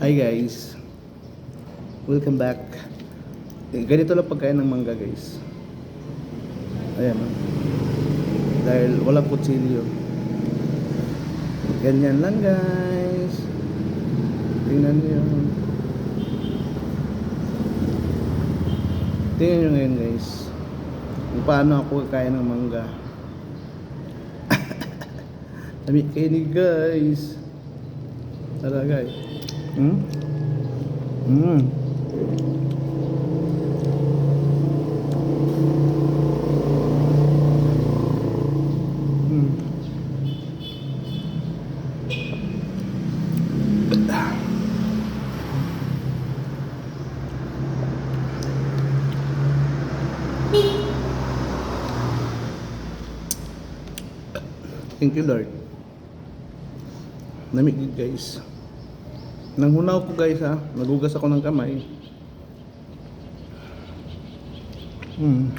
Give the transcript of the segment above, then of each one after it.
Hi guys. Welcome back. Eh, Ganito lang pagkain ng mangga guys. Ayan oh. Dahil walang kutsilyo. Ganyan lang guys. Tingnan niyo. Tingnan niyo ngayon guys. Kung paano ako kakain ng mangga. Dami kayo ni guys. Tara guys. Hmm? Hmm. Thank you Lord. Namig guys. Nang hunaw ko guys ha, nagugas ako ng kamay. Hmm.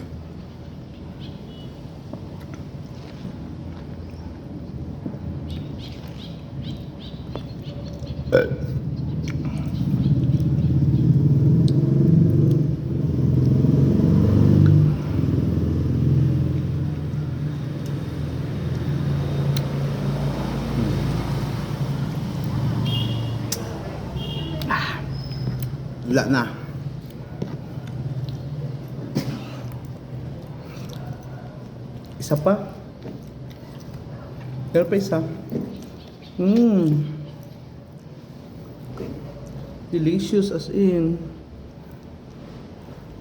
Wala na. Isa pa. Pero pa isa. Mmm. Delicious as in.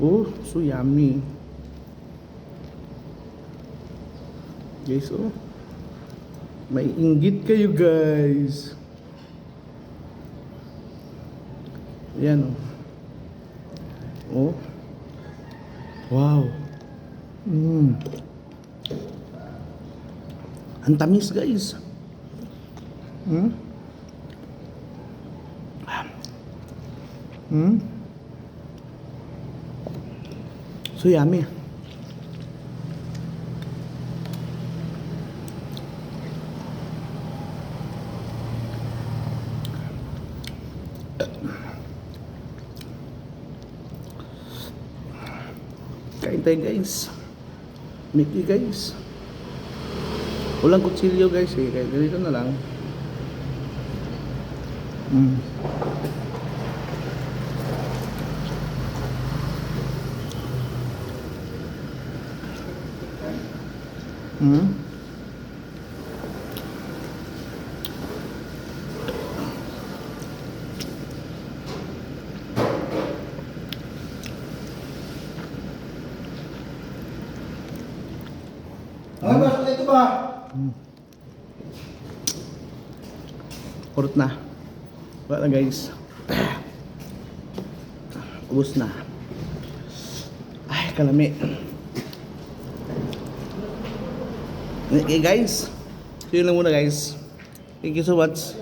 Oh, so yummy. Guys, oh. May inggit kayo guys. Yan oh. Oh. Wow. Mm. Ang tamis guys. Hmm? Hmm? So yummy. Kain tayo guys. Mickey guys. Walang kutsilyo guys eh. Kaya ganito na lang. Mm. Mm. Ay, bakit ito ba? Kurot na. Wala na guys. Ubus na. Ay, kalami. Okay guys. See you lang muna guys. Thank you so much.